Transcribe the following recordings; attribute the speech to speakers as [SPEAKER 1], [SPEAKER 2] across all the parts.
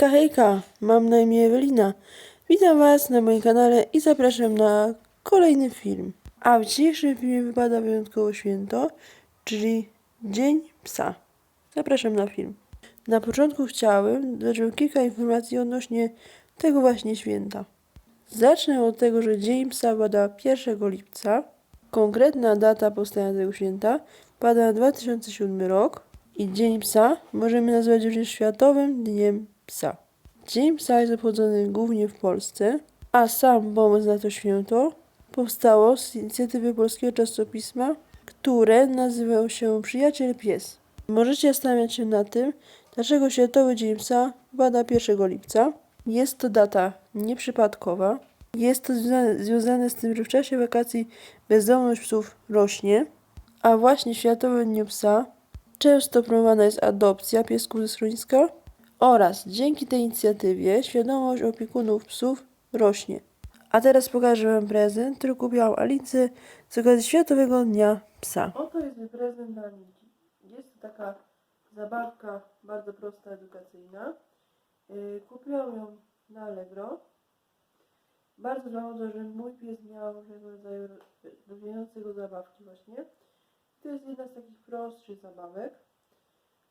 [SPEAKER 1] Hejka, hejka, mam na imię Ewelina. Witam Was na moim kanale i zapraszam na kolejny film. A w dzisiejszym filmie wypada wyjątkowo święto, czyli Dzień Psa. Zapraszam na film. Na początku chciałem dać Wam kilka informacji odnośnie tego właśnie święta. Zacznę od tego, że Dzień Psa pada 1 lipca. Konkretna data powstania tego święta pada na 2007 rok i Dzień Psa możemy nazwać również Światowym Dniem Psa. Dzień Psa jest obchodzony głównie w Polsce, a sam pomysł na to święto powstało z inicjatywy polskiego czasopisma, które nazywało się Przyjaciel Pies. Możecie zastanawiać się nad tym, dlaczego Światowy Dzień Psa pada 1 lipca. Jest to data nieprzypadkowa. Jest to związane, związane z tym, że w czasie wakacji bezdomność psów rośnie, a właśnie w Światowym Dniu Psa często promowana jest adopcja piesków ze schroniska oraz dzięki tej inicjatywie świadomość opiekunów psów rośnie. A teraz pokażę Wam prezent, który kupiłam Alicy z okazji Światowego Dnia Psa. Oto jest mój prezent dla Aliki. Jest to taka zabawka bardzo prosta, edukacyjna. Yy, Kupiłam ją na Allegro. Bardzo to, żeby mój pies miał różnego rodzaju rozwijające go zabawki właśnie. To jest jedna z takich prostszych zabawek.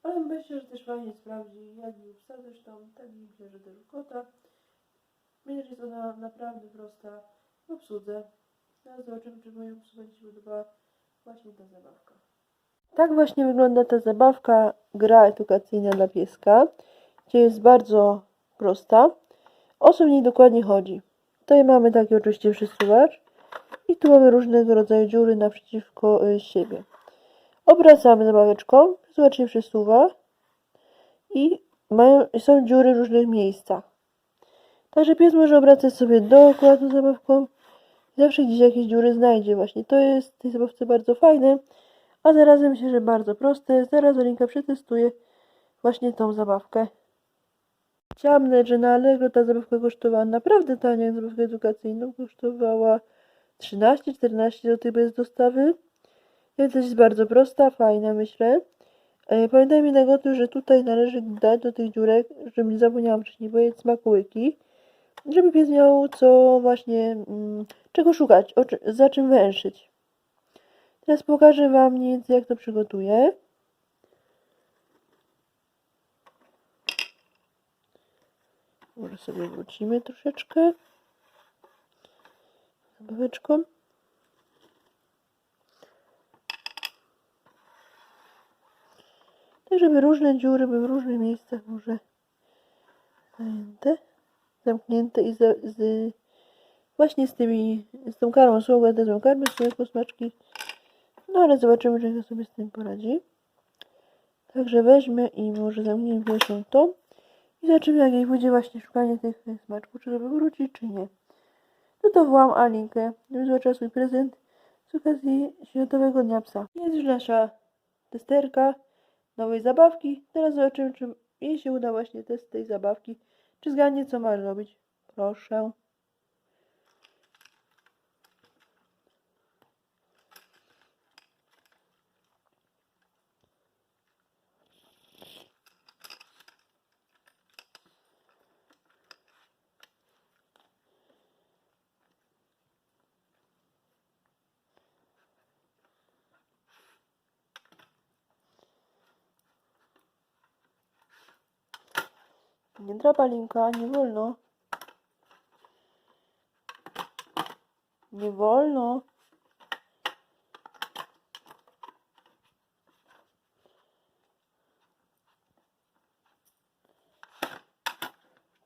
[SPEAKER 1] Ale myślę, że też fajnie sprawdzi, jak u psa zresztą, tak i myślę, że też kota. Myślę, że jest ona naprawdę prosta w obsłudze. Teraz zobaczymy, czy mojemu psu będzie się podobała właśnie ta zabawka. Tak właśnie wygląda ta zabawka, gra edukacyjna dla pieska, gdzie jest bardzo prosta. O co w niej dokładnie chodzi? Tutaj mamy taki oczywiście przesuwacz i tu mamy różnego rodzaju dziury naprzeciwko y, siebie. Obracamy zabaweczką, przesuwacz się przesuwa i mają, są dziury w różnych miejscach. Także pies może obracać sobie dookoła tą zabawką i zawsze gdzieś jakieś dziury znajdzie. Właśnie to jest w tej zabawce bardzo fajne, a zarazem myślę, że bardzo proste. Zaraz Olinka przetestuje właśnie tą zabawkę. Chciałam dodać, że na Allegro ta zabawka kosztowała naprawdę tanio, zabawkę edukacyjną kosztowała 13-14 zł bez dostawy. Więc jest bardzo prosta, fajna myślę. E, Pamiętajmy jednak o tym, że tutaj należy dać do tych dziurek, żebym nie zapomniałam wcześniej powiedzieć, smakołyki. Żeby pies miał co właśnie, mm, czego szukać, za czym węszyć. Teraz pokażę Wam więcej jak to przygotuję. Może sobie wrócimy troszeczkę. Zabaweczką. Tak, żeby różne dziury były w różnych miejscach może zajęte, zamknięte i za, z, właśnie z tymi, z tą karmą słową, wezmę karmy, swoje posmaczki. No ale zobaczymy, czy sobie z tym poradzi. Także weźmę i może zamkniemy pierwszą tą i zobaczymy, jak jej będzie właśnie szukanie tych smaczków, czy żeby wrócić, czy nie. No to wołam Alinkę, żeby zobaczyła swój prezent z okazji Światowego Dnia Psa. Jest już nasza testerka nowej zabawki. Teraz zobaczymy, czy jej się uda właśnie test tej zabawki. Czy zgadnie, co ma robić. Proszę. Nie drapa linka, nie wolno. Nie wolno.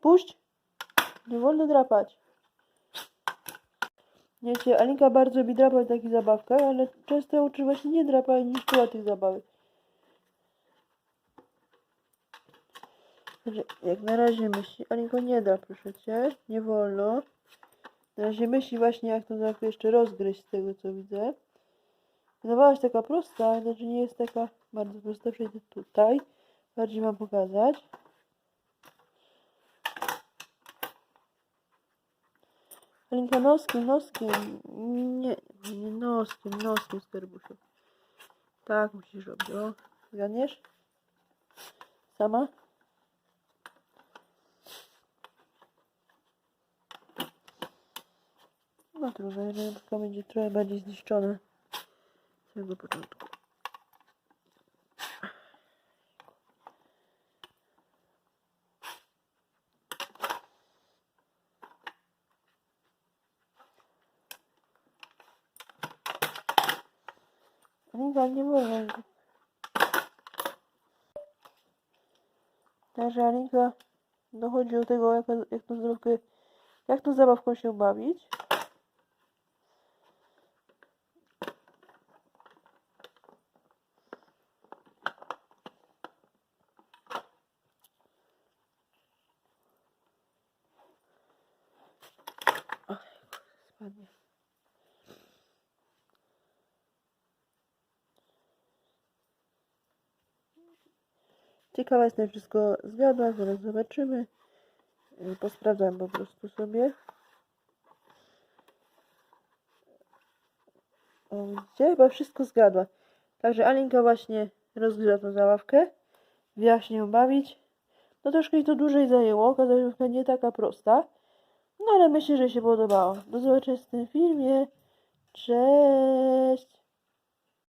[SPEAKER 1] Puść. Nie wolno drapać. Wiecie, Alinka bardzo lubi drapać takich zabawkach, ale często uczy właśnie nie drapać niż tych zabawek. Jak na razie myśli, Alinko nie da, proszę cię, nie wolno. Na razie myśli właśnie jak to zabawkę jeszcze rozgryźć z tego co widzę. Wydawała się taka prosta, ale że nie jest taka bardzo prosta. Przejdę tutaj, bardziej mam pokazać. Alinka noskiem, noskiem, nie, nie noskiem, noskiem skarbusiu. Tak musisz robić, o, zgadniesz? Sama? No trudno, jedynka będzie trochę bardziej zniszczona z samego początku. Alinka, nie go. Także Alinka dochodzi do tego, jak, jak tą jak tą zabawką się bawić. Spadnie. Ciekawa jestem, wszystko zgadła, zaraz zobaczymy. Y, Posprawdzam po prostu sobie. O, widzicie? Chyba wszystko zgadła. Także Alinka właśnie rozgrywa tą zabawkę. Nią bawić. No troszkę jej to dłużej zajęło. Okazało się, nie taka prosta. No ale myślę, że się podobało. Do zobaczenia w tym filmie. Cześć!